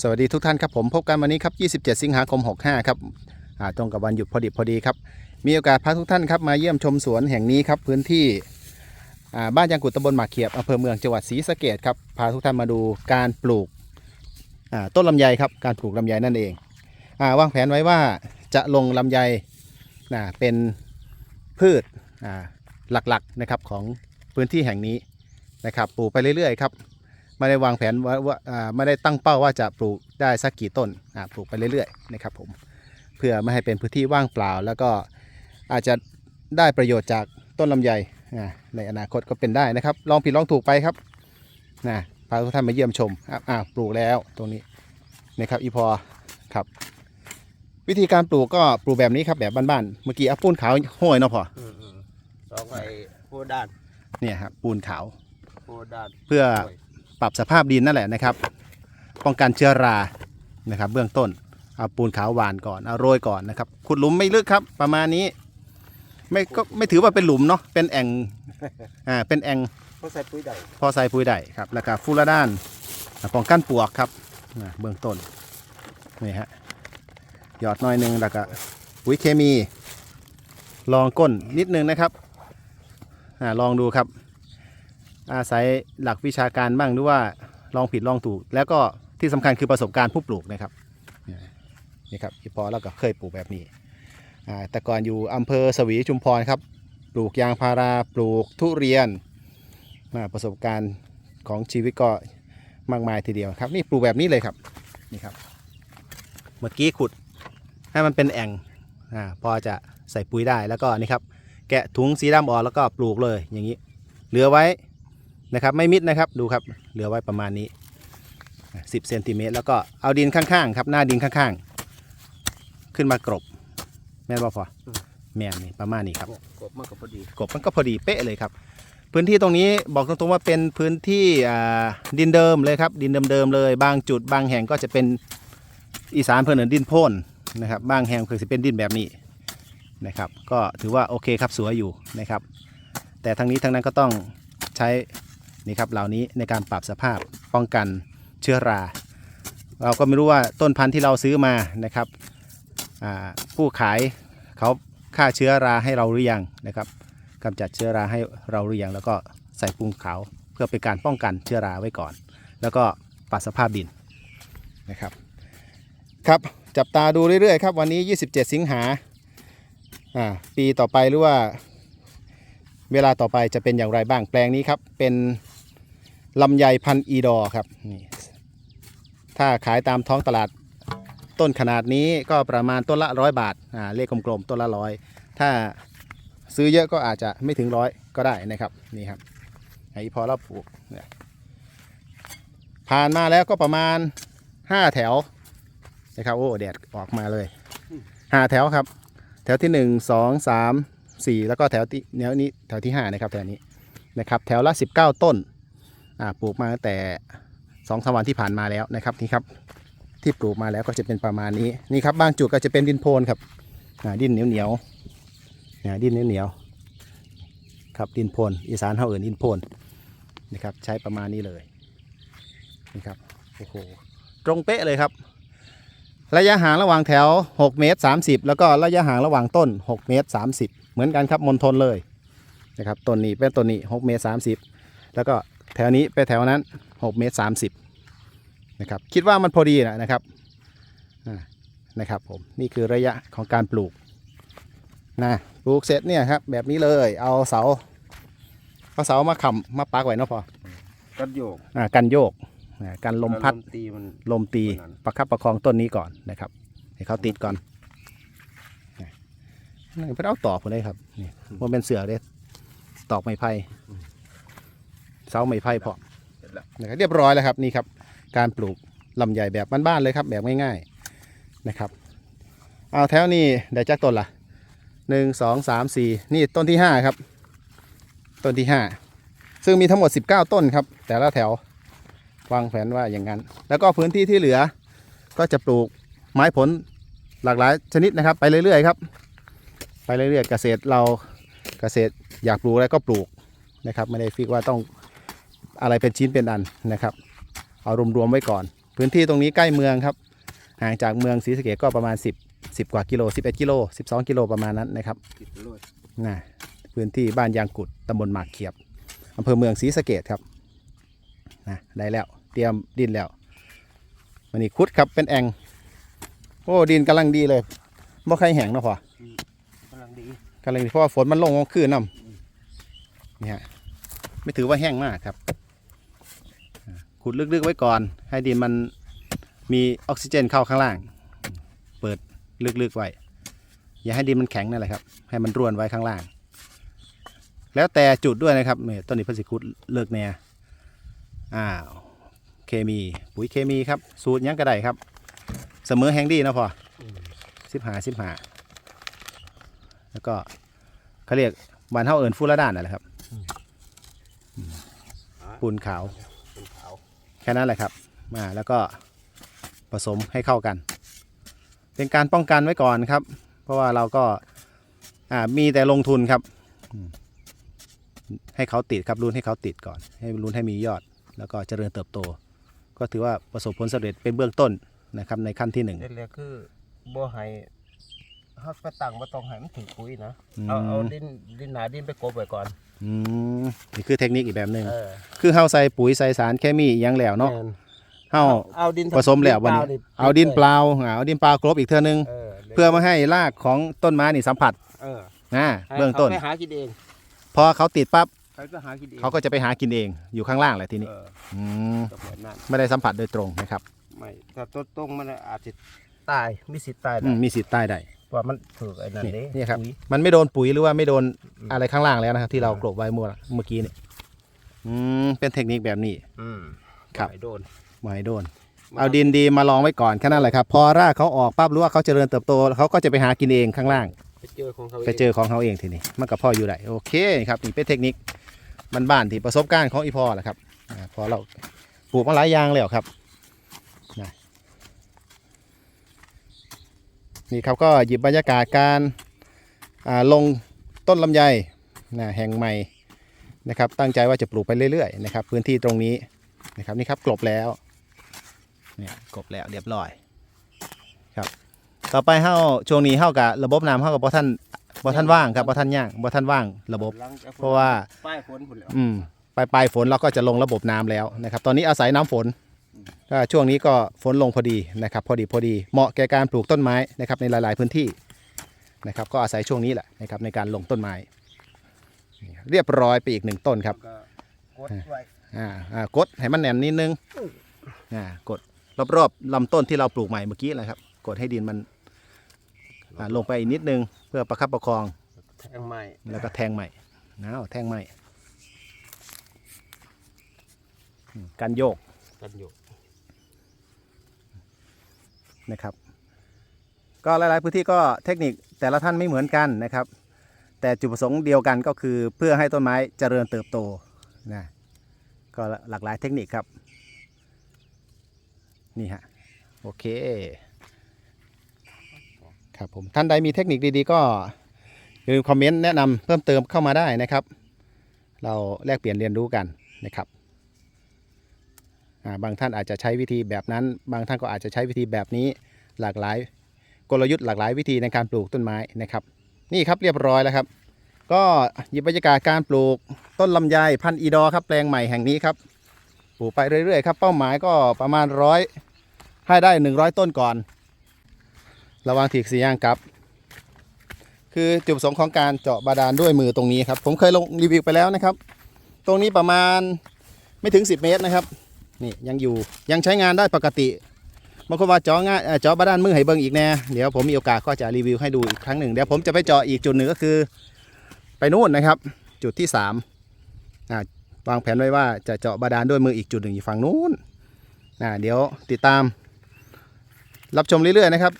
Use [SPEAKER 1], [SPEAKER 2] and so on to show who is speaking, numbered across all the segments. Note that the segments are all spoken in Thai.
[SPEAKER 1] สวัสดีทุกท่านครับผมพบกันวันนี้ครับ 27 สิงหาคม 65 ครับตรงกับวันหยุดพอดีพอดีครับ มีโอกาสพาทุกท่านครับมาเยี่ยมชมสวนแห่งนี้ครับพื้นที่บ้านยางกุดตำบลหมากเขียบอำเภอเมืองจังหวัดศรีสะเกดครับพาทุกท่านมาดูการปลูกต้นลำไยครับการปลูกลำไยนั่นเองอวางแผนไว้ว่าจะลงลำไยเป็นพืชหลักๆนะครับของพื้นที่แห่งนี้นะครับปลูกไปเรื่อยๆครับ ไม่ได้วางแผนว่าว่าอ่าไม่ได้ตั้งเป้าว่าจะปลูกได้สักกี่ต้นอ่าปลูกไปเรื่อยๆนะครับผมเพื่อไม่ให้เป็นพื้นที่ว่างเปล่า แล้วก็อาจจะได้ประโยชน์จากต้นลำไยอ่าในอนาคตก็เป็นได้นะครับ ลองผิดลองถูกไปครับนะพาทุกท่านมาเยี่ยมชมอะอ่าปลูกแล้วตรงนี้นะครับอีพอครับวิธีการปลูกก็ปลูกแบบนี้ครับแบบบ้านๆ เมื่อกี้เอาปูนขาวห้อยเนาะพอ
[SPEAKER 2] อืมอืมสองไอ้ผู้ด้าน
[SPEAKER 1] เนี่ยครับปูนขาว
[SPEAKER 2] ผู้ด้าน
[SPEAKER 1] เพื่อ
[SPEAKER 2] โอ้ย
[SPEAKER 1] ปรับสภาพดินนั่นแหละนะครับ ป้องกันเชื้อรานะครับ เบื้องต้นเอาปูนขาวหวานก่อนเอาโรยก่อนนะครับขุดหลุมไม่ลึกครับ ประมาณนี้ ไม่ก็ไม่ถือว่าเป็นหลุมเนาะเป็นแอ่งอ่าเป็นแอ่ง
[SPEAKER 2] เขาใส่ปุ๋ยใด
[SPEAKER 1] พอใส่ปุ๋ยได้ครับแล้วก็ฟูรด้านอ่าป้องกันปลวกครับอ่าเบื้องต้นนี่ฮะหยอดหน้อยหนึงแล้วก็ปุ๋ยเคมี ลองก้นนิดนึงนะครับอาลองดูครับ อาศัยหลักวิชาการบ้างหรือว่าลองผิดลองถูก แล้วก็ที่สำคัญคือประสบการณ์ผู้ปลูกนะครับนี่ครับอีพอแล้วก็เคยปลูกแบบนี้แต่ก่อนอยู่อำเภอสวีชุมพรครับปลูกยางพาราปลูกทุเรียนประสบการณ์ของชีวิตก็มากมายทีเดียวครับ นี่ปลูกแบบนี้เลยครับนี่ครับ เมื่อกี้ขุดให้มันเป็นแอ่งอพอจะใส่ปุ๋ยได้แล้วก็นี่ครับ แกะถุงสีดำออกแล้วก็ปลูกเลยอย่างนี้ เหลือไว้ นะครับ ไม่มิดนะครับดูครับเหลือไว้ประมาณนี้ 10เซนติเมตรแล้วก็เอาดินข้างๆครับหน้าดินข้างๆ ขึ้นมากรบ แม่นบ่พอแม่นนี่ประมาณนี้ครับ
[SPEAKER 2] กบมันก็พอดี
[SPEAKER 1] กบมันก็พอดีเป๊ะเลยครับ พื้นที่ตรงนี้บอกตรงๆว่าเป็นพื้นที่อ่าดินเดิมเลยครับ ดินเดิมๆเลย บางจุดบางแห่งก็จะเป็นอีสานเพื่อนเอิ้นดินโพ่นนะครับบางแห่งคือจะเป็นดินแบบนี้นะครับ ก็ถือว่าโอเคครับสวยอยู่นะครับ แต่ทั้งนี้ทั้งนั้นก็ต้องใช้ นี่ครับเหล่านี้ในการปรับสภาพป้องกันเชื้อรา เราก็ไม่รู้ว่าต้นพันธุ์ที่เราซื้อมานะครับผู้ขายเขาฆ่าเชื้อราให้เราหรือยังนะครับกำจัดเชื้อราให้เราหรือยังแล้วก็ใส่ปูนขาวเพื่อเป็นการป้องกันเชื้อราไว้ก่อน แล้วก็ปรับสภาพดินนะครับครับจับตาดูเรื่อยๆครับวันนี้ 27 สิงหาปีต่อไปหรือว่าเวลาต่อไปจะเป็นอย่างไรบ้างแปลงนี้ครับเป็น ลำไยพันอีดอครับนี่ถ้าขายตามท้องตลาดต้นขนาดนี้ก็ประมาณต้นละร้อยบาทอ่าเลขกลมๆต้นละร้อยถ้าซื้อเยอะก็อาจจะไม่ถึงร้อยก็ได้นะครับนี่ครับไอ้พอเราปลูกเนี่ยผ่านมาแล้วก็ประมาณ5แถวนะครับโอ้แดดออกมาเลยห้าแถวครับ แถวที่1 2 3 4แล้วก็แถวที่แนวนี้แถวที่5นะครับแถวนี้นะครับ แถวละ19ต้นอ่า ปลูกมาตั้งแต่2องสวันที่ผ่านมาแล้วนะครับนี่ครับที่ปลูกมาแล้วก็จะเป็นประมาณนี้นี่ครับบางจุดก็จะเป็นดินโพนครับอ่าดินเหนียวเหนียวๆเนี่ยดินเหนียวครับดินโพนอีสานเขาเอื่นดินโพนนะครับใช้ประมาณนี้เลยนี่ครับโอ้โหตรงเป๊ะเลยครับ ระยะห่างระหว่างแถว 6 เมตร 30 แล้วก็ระยะห่างระหว่างต้น 6 เมตร 30 เหมือนกันครับมณฑลเลยนะครับต้นนี้เป็นต้นนี้ 6 เมตร 30 แล้วก็ แถวนี้ไปแถวนั้น6เมตร30นะครับคิดว่ามันพอดีนะนะครับอ่านะครับผมนี่คือระยะของการปลูกนะปลูกเสร็จเนี่ยครับแบบนี้เลยเอาเสาเอาเสามาค้ำมาปักไว้เนาะพอ
[SPEAKER 2] กัดโยก
[SPEAKER 1] อ่ากันโยกอ่ากันลมพัด
[SPEAKER 2] แล้วตีมัน
[SPEAKER 1] ลมตี
[SPEAKER 2] ตัวนั้น
[SPEAKER 1] ประคับประคองต้นนี้ก่อนนะครับให้เขาติดก่อนนี่นี่เพื่อเอาตอกผมเลยครับนี่มันเป็นเสือเลยตอกไม้ไผ่เสาไม้ไผ่พอ
[SPEAKER 2] เสร็จแล้ว
[SPEAKER 1] นะครับเรียบร้อยแล้วครับนี่ครับ การปลูกลำใหญ่แบบบ้านๆเลยครับ แบบง่ายๆนะครับ เอาแถวนี้ได้จักต้นละหนึ่งสองสามสี่นี่ต้นที่ห้าครับ ต้นที่ห้าซึ่งมีทั้งหมด 19 ต้นครับ แต่ละแถววางแผนว่าอย่างนั้น แล้วก็พื้นที่ที่เหลือก็จะปลูกไม้ผลหลากหลายชนิดนะครับ ไปเรื่อยๆครับ ไปเรื่อยๆเกษตรเราเกษตรอยากปลูกอะไรก็ปลูกนะครับ ไม่ได้ฟิกว่าต้อง อะไรเป็นชิ้นเป็นอันนะครับ เอารวมๆไว้ก่อน พื้นที่ตรงนี้ใกล้เมืองครับห่างจากเมืองศรีสะเกษก็ประมาณ 10 10 กว่ากิโล 11 กิโล 12 กิโลประมาณนั้นนะครับ
[SPEAKER 2] ติดโลด
[SPEAKER 1] นะพื้นที่บ้านยางกุดตำบลหมากเขียบอำเภอเมืองศรีสะเกษครับนะได้แล้วเตรียมดินแล้วมันนี่คุดครับเป็นแองโอ้ดินกำลังดีเลยบ่ใครแห้งเนาะพอกำ
[SPEAKER 2] ลังดี
[SPEAKER 1] กำลังดีเพราะว่าฝนมันลงกลางคืนน้ำนี่ฮะไม่ถือว่าแห้งมากครับอ่า ขุดลึกๆไว้ก่อน ให้ดินมันมีออกซิเจนเข้าข้างล่าง เปิดลึกๆไว้ อย่าให้ดินมันแข็งนั่นแหละครับ ให้มันร่วนไว้ข้างล่าง แล้วแต่จุดด้วยนะครับเนี่ยต้นนี้เพนสิคุดเลิกแน่อ้าวเคมีปุ๋ยเคมีครับ สูตรหยังกระไดครับ เสมอแห้งดีนะพอสิบหาสิบหาแล้วก็เขาเรียกบานเท่าเอิญฟูละด้านนั่นแหละครับปูนขาว
[SPEAKER 2] เป็นขาว
[SPEAKER 1] แค่นั้นแหละครับมาแล้วก็ผสมให้เข้ากัน เป็นการป้องกันไว้ก่อนครับ เพราะว่าเราก็อ่ามีแต่ลงทุนครับอืมให้เขาติดครับรุนให้เขาติดก่อน ให้รุนให้มียอด แล้วก็เจริญเติบโต ก็ถือว่าประสบผลสำเร็จเป็นเบื้องต้นนะครับในขั้นที่หนึ่ง
[SPEAKER 2] เรียกๆคือบ่ให้ฮักไปตั้งบ่ต้องให้มันถึงปุ๋ยนะ
[SPEAKER 1] อืม
[SPEAKER 2] เอาเอาดินดินหนาดินไปกบไว้ก่อน
[SPEAKER 1] อืมนี่คือเทคนิคอีกแบบหนึ่ง
[SPEAKER 2] เออ
[SPEAKER 1] คือเฮาใส่ปุ๋ยใส่สารเคมีอิหยังแล้วเนาะ
[SPEAKER 2] แม่น
[SPEAKER 1] เฮา
[SPEAKER 2] เอาดิน
[SPEAKER 1] ผสมแล้ววันนี้ เอาดินเปล่าอ่าเอาดินเปล่ากลบอีกเท่านึง
[SPEAKER 2] เออ
[SPEAKER 1] เพื่อมาให้รากของต้นไม้นี่สัมผัส
[SPEAKER 2] เออ
[SPEAKER 1] นะเบื้องต้น
[SPEAKER 2] ให้ขาไปหากินเอง
[SPEAKER 1] พอเขาติดปั๊บ
[SPEAKER 2] เขาก็หากินเอง
[SPEAKER 1] เขาก็จะไปหากินเองอยู่ข้างล่างแหละทีนี้
[SPEAKER 2] เออ
[SPEAKER 1] อืม
[SPEAKER 2] ก็แบบนั้น
[SPEAKER 1] ไม่ได้สัมผัสโดยตรงนะครับ
[SPEAKER 2] ไม่ถ้าต้นตรงมันอาจจะตายมีสิทธิ์ตาย
[SPEAKER 1] อื
[SPEAKER 2] ได้
[SPEAKER 1] มมีสิทธิ์ตายได้
[SPEAKER 2] เพราะมันถูกไอ้นั่น
[SPEAKER 1] นี่
[SPEAKER 2] เด้
[SPEAKER 1] นี่ครับ
[SPEAKER 2] ปุ๋ย
[SPEAKER 1] มันไม่โดนปุ๋ยหรือว่าไม่โดนอะไรข้างล่างแล้วนะครับ ที่เรากลบไว้เมื่อเมื่อกี้นี่อืมเป็นเทคนิคแบบนี้
[SPEAKER 2] อืม
[SPEAKER 1] ครับ
[SPEAKER 2] ไม่โดน
[SPEAKER 1] ไม่ให้โดน เอาดินดีมาลองไว้ก่อนแค่นั้นแหละครับ พอรากเขาออกปั๊บรู้ว่าเขาเจริญเติบโตเขาก็จะไปหากินเองข้างล่าง
[SPEAKER 2] ไปเจอของเขา
[SPEAKER 1] ไปเจอของเขาเองทีนี้มันกับพ่ออยู่ได้โอเคครับนี่เป็นเทคนิคมันบ้านๆที่ประสบการณ์ของอีพ่อแหละครับอ่าพอเราปลูกมาหลายอย่างแล้วครับนะ นี่ครับก็หยิบบรรยากาศการอ่าลงต้นลำไยนะแห่งใหม่นะครับ ตั้งใจว่าจะปลูกไปเรื่อยๆนะครับ พื้นที่ตรงนี้นะครับนี่ครับกลบแล้วเนี่ยกลบแล้วเรียบร้อยครับ ต่อไปเฮาช่วงนี้เฮากับระบบน้ำเฮากับบ่ท่านบ่ท่านว่างครับบ่ท่านย่างบ่ท่านว่างระบบ
[SPEAKER 2] หลังจก
[SPEAKER 1] เพราะว่า
[SPEAKER 2] ป้ายฝนพุ่นแล้ว
[SPEAKER 1] อืมปลายปลายฝนเราก็จะลงระบบน้ำแล้วนะครับ ตอนนี้อาศัยน้ำฝน ก็ช่วงนี้ก็ฝนลงพอดีนะครับ พอดีพอดีเหมาะแก่การปลูกต้นไม้นะครับในหลาย ๆ พื้นที่นะครับ ก็อาศัยช่วงนี้แหละนะครับในการลงต้นไม้นี่เรียบร้อยไปอีกหนึ่งต้นครับ
[SPEAKER 2] ก็กดไว้
[SPEAKER 1] อ่าอ่ากดให้มันแน่นนิดนึงอ่ากดรอบๆลำต้นที่เราปลูกใหม่เมื่อกี้แหละครับ กดให้ดินมันอ่าลงไปอีกนิดนึง เพื่อประคับประคอง
[SPEAKER 2] แทงไม้
[SPEAKER 1] แล้วก็แทงใหม่น้าวแทงใหม่อืมการโยก
[SPEAKER 2] กันอยู่
[SPEAKER 1] นะครับ ก็หลาย ๆ พื้นที่ก็เทคนิคแต่ละท่านไม่เหมือนกันนะครับ แต่จุดประสงค์เดียวกันก็คือเพื่อให้ต้นไม้เจริญเติบโตนะก็หลากหลายเทคนิคครับ นี่ฮะโอเคครับผมท่านใดมีเทคนิคดีๆ ก็อย่าลืมคอมเมนต์แนะนำเพิ่มเติมเข้ามาได้นะครับ เราแลกเปลี่ยนเรียนรู้กันนะครับ บางท่านอาจจะใช้วิธีแบบนั้น บางท่านก็อาจจะใช้วิธีแบบนี้หลากหลายกลยุทธ์หลากหลายวิธีในการปลูกต้นไม้นะครับ นี่ครับเรียบร้อยแล้วครับ ก็หยิบบรรยากาศการปลูกต้นลำไยพันธุ์อีดอครับแปลงใหม่แห่งนี้ครับปลูกไปเรื่อยๆครับเป้าหมายก็ประมาณร้อยให้ได้ 100 ต้นก่อน ระวังถีกสีย่างครับ คือจุดประสงค์ของการเจาะบาดาลด้วยมือตรงนี้ครับ ผมเคยลงรีวิวไปแล้วนะครับ ตรงนี้ประมาณไม่ถึง 10 เมตรนะครับ นี่ยังอยู่ยังใช้งานได้ปกติบางคนว่าเจาะง่ายเอ่อเจาะบาดาลมือให้เบิ่งอีกแน่เดี๋ยวผมมีโอกาสก็จะรีวิวให้ดูอีกครั้งหนึ่งเดี๋ยวผมจะไปเจาะอีกจุดหนึ่งก็คือ ไปนู่นนะครับ จุดที่สามอ่าวางแผนไว้ว่าจะเจาะบาดาลด้วยมืออีกจุดหนึ่งอยู่ฝั่งนู้นอ่าเดี๋ยวติดตาม รับชมเรื่อยๆนะครับ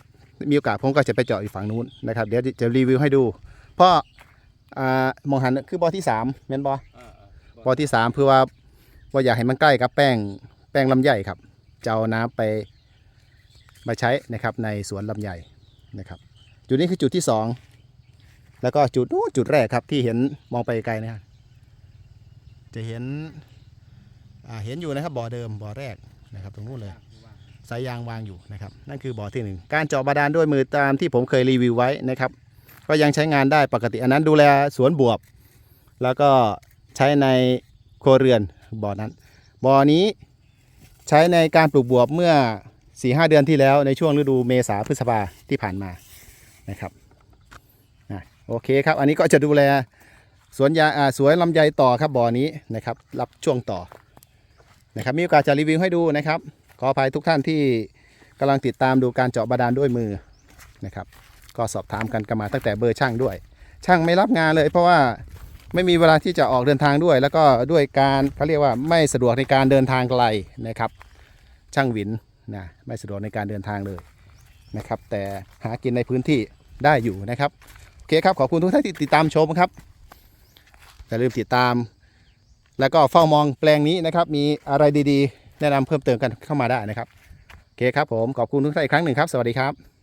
[SPEAKER 1] มีโอกาสผมก็จะไปเจาะอีกฝั่งนู้นนะครับเดี๋ยวจะรีวิวให้ดู เพราะอ่ามองหันคือบ่อที่สามเมนบอบ่อที่สามเพื่อว่า ว่าอยากให้มันใกล้กับแป้งแป้งลำไยครับจะเอาน้ำไปมาใช้นะครับในสวนลำไยนะครับ จุดนี้คือจุดที่สองแล้วก็จุดนู้จุดแรกครับที่เห็นมองไปไกลนะครับจะเห็นเห็นอยู่นะครับบ่อเดิมบ่อแรกนะครับ ตรงนู้นเลยสายยางวางอยู่นะครับ นั่นคือบ่อที่หนึ่งการเจาะบาดาลด้วยมือตามที่ผมเคยรีวิวไว้นะครับ ก็ยังใช้งานได้ปกติอันนั้นดูแลสวนบวบ แล้วก็ใช้ในครัวเรือน บ่อนั้นบ่อนี้ใช้ในการปลูกบวบเมื่อ4-5เดือนที่แล้วในช่วงฤดูเมษาพฤษภาที่ผ่านมานะครับอะโอเคครับ อันนี้ก็จะดูแลสวนยาอ่าสวนลำไยต่อครับบ่อนี้นะครับ รับช่วงต่อนะครับมีโอกาสจะรีวิวให้ดูนะครับ ขออภัยทุกท่านที่กำลังติดตามดูการเจาะบาดาลด้วยมือนะครับ ก็สอบถามกันกันมาตั้งแต่เบอร์ช่างด้วย ช่างไม่รับงานเลยเพราะว่า ไม่มีเวลาที่จะออกเดินทางด้วย แล้วก็ด้วยการเขาเรียกว่าไม่สะดวกในการเดินทางไกลนะครับ ช่างวินนะไม่สะดวกในการเดินทางเลยนะครับ แต่หากินในพื้นที่ได้อยู่นะครับโอเคครับขอบคุณทุกท่านที่ติดตามชมครับอย่าลืมติดตาม แล้วก็เฝ้ามองแปลงนี้นะครับ มีอะไรดีๆ แนะนำเพิ่มเติมกันเข้ามาได้นะครับโอเคครับผมขอบคุณทุกท่านอีกครั้งหนึ่งครับ สวัสดีครับ